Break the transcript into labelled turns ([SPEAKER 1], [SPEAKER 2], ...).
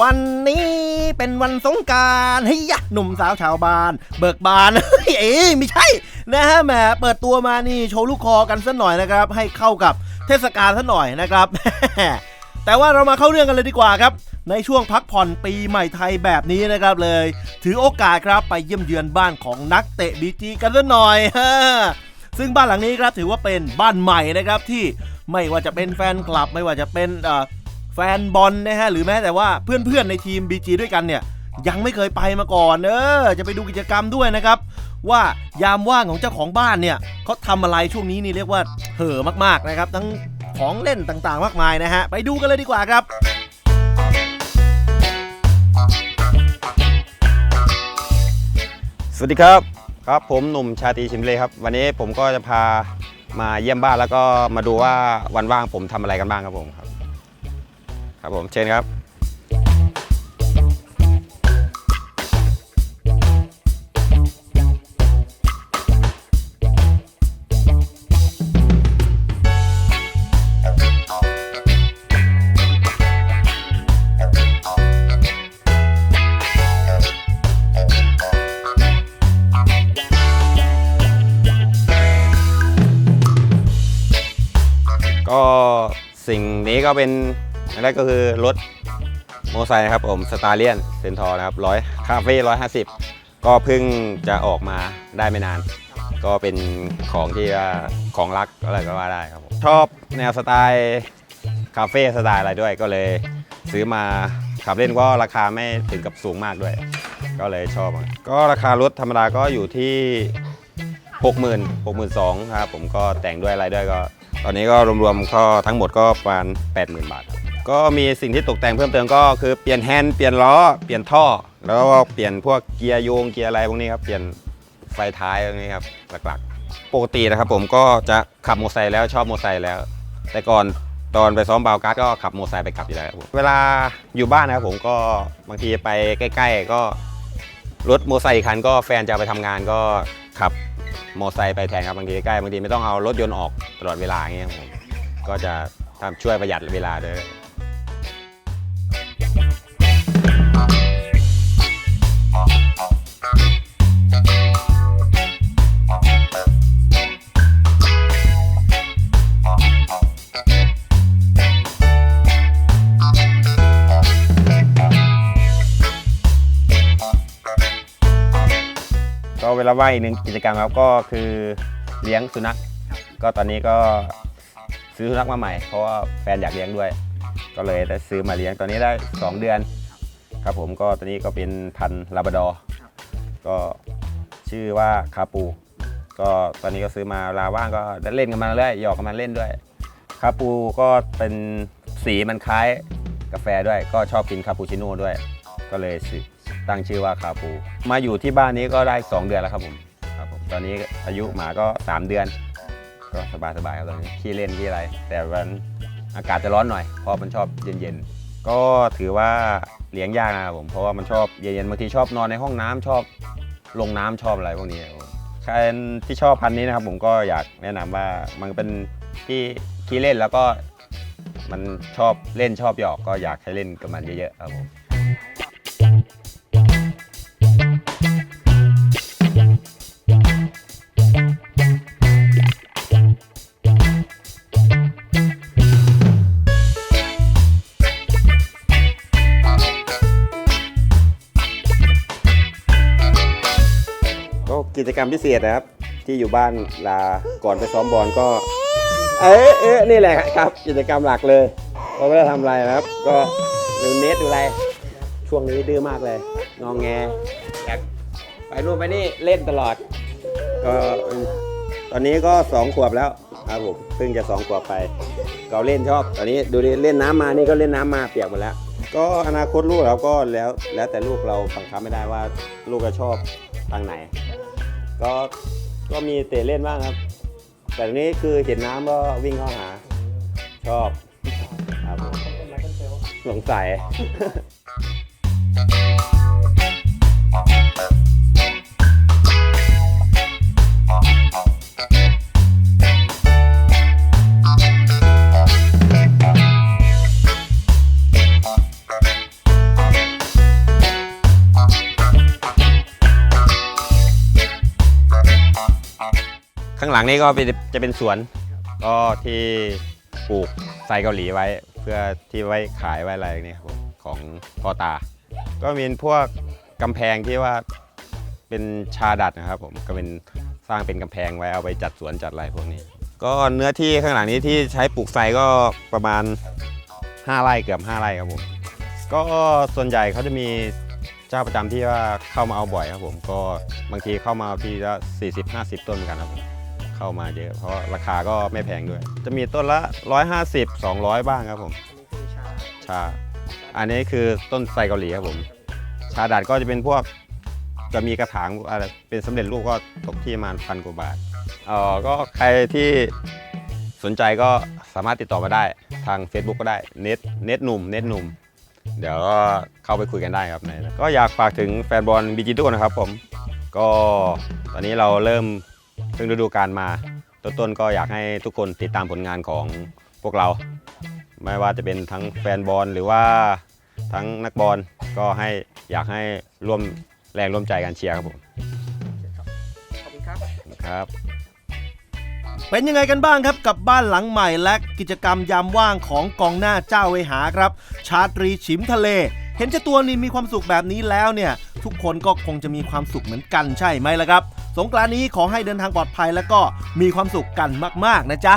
[SPEAKER 1] วันนี้เป็นวันสงการเฮ้ยยะหนุ่มสาวชาวบ้าน เบิกบานเอ้ยไม่ใช่นะฮะแหมเปิดตัวมานี่โชว์ลูกคอกันสักหน่อยนะครับ ให้เข้ากับเทศกาลสักหน่อยนะครับแต่ว่าเรามาเข้าเรื่องกันเลยดีกว่าครับ ในช่วงพักผ่อนปีใหม่ไทยแบบนี้นะครับเลย ถือโอกาสครับไปเยี่ยมเยือนบ้านของนักเตะบีจีกันสักหน่อยซึ่งบ้านหลังนี้ครับถือว่าเป็นบ้านใหม่นะครับที่ไม่ว่าจะเป็นแฟนคลับ ไม่ว่าจะเป็นเอ่อ แฟนบอลนะฮะหรือแม้แต่ว่าเพื่อนๆในทีม BG ด้วยกันเนี่ยยังไม่เคยไปมาก่อนเออจะไปดูกิจกรรมด้วยนะครับ ว่ายามว่างของเจ้าของบ้านเนี่ยเขาทำอะไรช่วงนี้นี่เรียกว่าเห่อมากๆนะครับ ทั้งของเล่นต่างๆ มากมายนะฮะไปดูกันเลยดีกว่าครับ
[SPEAKER 2] สวัสดีครับครับผมหนุ่มชาตรีชิมเลยครับ วันนี้ผมก็จะพามาเยี่ยมบ้านแล้วก็มาดูว่าวันว่างผมทำอะไรกันบ้างครับผมครับ ครับผมเชิญครับ ก็สิ่งนี้ก็เป็น อันแรกก็คือรถมอไซค์ครับผมสตาร์เลียนเซนทอร์นะครับร้อยคาเฟ่ร้อยห้าสิบก็เพิ่งจะออกมาได้ไม่นาน ก็เป็นของที่ว่าของรักอะไรก็ว่าได้ครับผมชอบแนวสไตล์คาเฟ่สไตล์อะไรด้วยก็เลยซื้อมาขับเล่นก็ราคาไม่ถึงกับสูงมากด้วย ก็เลยชอบ ก็ราคารถธรรมดาก็อยู่ที่ 60,000 62,000ครับผมก็แต่งด้วยอะไรด้วยก็ ตอนนี้ก็รวมๆก็ทั้งหมดก็ประมาณ80,000 บาทครับ ก็มีสิ่งที่ตกแต่งเพิ่มเติมก็คือเปลี่ยนแฮนด์เปลี่ยนล้อเปลี่ยนท่อ แล้วก็เปลี่ยนพวกเกียร์โยงเกียร์อะไรพวกนี้ครับเปลี่ยนไฟท้ายพวกนี้ครับหลักๆ ปกตินะครับผมก็จะขับมอเตอร์ไซค์แล้วชอบมอเตอร์ไซค์แล้ว แต่ก่อนตอนไปซ้อมบาวการ์ดก็ขับมอเตอร์ไซค์ไปกลับอยู่แล้วครับผมเวลาอยู่บ้านนะครับผมก็บางทีไปใกล้ ๆ ก็รถมอเตอร์ไซค์อีกคันก็แฟนจะเอาไปทำงานก็ขับมอไซค์ไปแทนครับบางทีใกล้บางทีไม่ต้องเอารถยนต์ออกตลอดเวลาอย่างเงี้ยครับผมก็จะทำช่วยประหยัดเวลาด้วย เวลาว่างอีกหนึ่งกิจกรรมครับก็คือเลี้ยงสุนัข ก็ตอนนี้ก็ซื้อสุนัขมาใหม่เพราะว่าแฟนอยากเลี้ยงด้วย ก็เลยได้ซื้อมาเลี้ยงตอนนี้ได้ 2 เดือนครับผมก็ตอนนี้ก็เป็นพันลาบดอร์ก็ชื่อว่าคาปู ก็ตอนนี้ก็ซื้อมาลาว่างก็ได้เล่นกันมาเรื่อยหยอกกันมาเล่นด้วยคาปูก็เป็นสีมันคล้ายกาแฟด้วย ก็ชอบกินคาปูชิโน่ด้วย ก็เลยซื้อ ตั้งชื่อว่าคาปู มาอยู่ที่บ้านนี้ก็ได้ 2 เดือนแล้วครับผมครับผม ตอนนี้อายุหมาก็ 3 เดือน ก็สบายสบายๆครับตอนนี้ขี้เล่นขี้อะไร แต่วันอากาศจะร้อนหน่อยเพราะมันชอบเย็นๆ ก็ถือว่าเลี้ยงยากนะครับผมเพราะว่ามันชอบเย็นๆบางทีชอบนอนในห้องน้ำชอบลงน้ำชอบอะไรพวกนี้ครับผมใครที่ชอบพันธุ์นี้นะครับผมก็อยากแนะนำว่ามันเป็นที่ขี้เล่นแล้วก็มันชอบเล่นชอบหยอกก็อยากให้เล่นกับมันเยอะๆครับผม จกรรมพิเศษนะครับ ที่อยู่บ้านลาก่อนไปซ้อมบอลก็ เอ๊ะเอ๊ะนี่แหละครับ กิจกรรมหลักเลยก็ไม่ได้ทำอะไรนะครับ ก็ดูเน็ตดูอะไร ช่วงนี้ดื้อมากเลย งองแงอยากไปนู่นไปนี่เล่นตลอด ก็ตอนนี้ก็สองขวบแล้วครับผมเพิ่งจะสองขวบไปก็เล่นชอบ ตอนนี้ดูดิเล่นน้ำมานี่ก็เล่นน้ำมาเปียกหมดแล้ว ก็อนาคตลูกเราก็แล้วแล้วแต่ลูกเราบังคับไม่ได้ว่าลูกจะชอบทางไหน ก็ก็มีเตะเล่นบ้างครับ แต่ทีนี้คือเห็นน้ำก็วิ่งเข้าหา ชอบครับผมสงสัยางหลังนี้ก็เป็นจะเป็นสวน ก็ที่ปลูกไซเกาหลีไว้ เพื่อที่ไว้ขายไว้อะไรนี่ครับของพ่อตา ก็มีพวกกำแพงที่ว่าเป็นชาดัดนะครับผมก็เป็นสร้างเป็นกำแพงไว้เอาไปจัดสวนจัดอะไรพวกนี้ ก็เนื้อที่ข้างหลังนี้ที่ใช้ปลูกไซก็ประมาณ 5 ไร่เกือบ 5 ไร่ครับผมก็ส่วนใหญ่เขาจะมีเจ้าประจำที่ว่าเข้ามาเอาบ่อยครับผมก็บางทีเข้ามาทีละ40 50 ต้นเหมือนกันครับผม เข้ามาเยอะ เพราะราคาก็ไม่แพงด้วย จะมีต้นละ 150 200 บ้างครับผม ชา อันนี้คือต้นไทรเกาหลีครับผม ชาดัดก็จะเป็นพวกจะมีกระถางอะไรเป็นสำเร็จรูปก็ตกที่ประมาณพันกว่าบาทเอ่อก็ใครที่สนใจก็สามารถติดต่อมาได้ทาง Facebook ก็ได้เน็ตเน็ตหนุ่มเน็ตหนุ่ม เดี๋ยวก็เข้าไปคุยกันได้ครับในก็อยากฝากถึงแฟนบอลบีจีทุกคนนะครับผม ก็ตอนนี้เราเริ่ม เพิ่งฤดูกาลมาต้นๆก็อยากให้ทุกคนติดตามผลงานของพวกเรา ไม่ว่าจะเป็นทั้งแฟนบอลหรือว่าทั้งนักบอลก็ให้อยากให้ร่วมแรงร่วมใจกันเชียร์ครับผม
[SPEAKER 3] ขอบคุณครับ
[SPEAKER 2] ครับ
[SPEAKER 1] เป็นยังไงกันบ้างครับกับบ้านหลังใหม่และกิจกรรมยามว่างของกองหน้าเจ้าเวหาครับ ชาตรีฉิมทะเล เห็นเจ้าตัวนี้มีความสุขแบบนี้แล้วเนี่ย ทุกคนก็คงจะมีความสุขเหมือนกันใช่ไหมล่ะครับ สงกรานนี้ขอให้เดินทางปลอดภัยแล้วก็มีความสุขกันมากๆนะจ๊ะ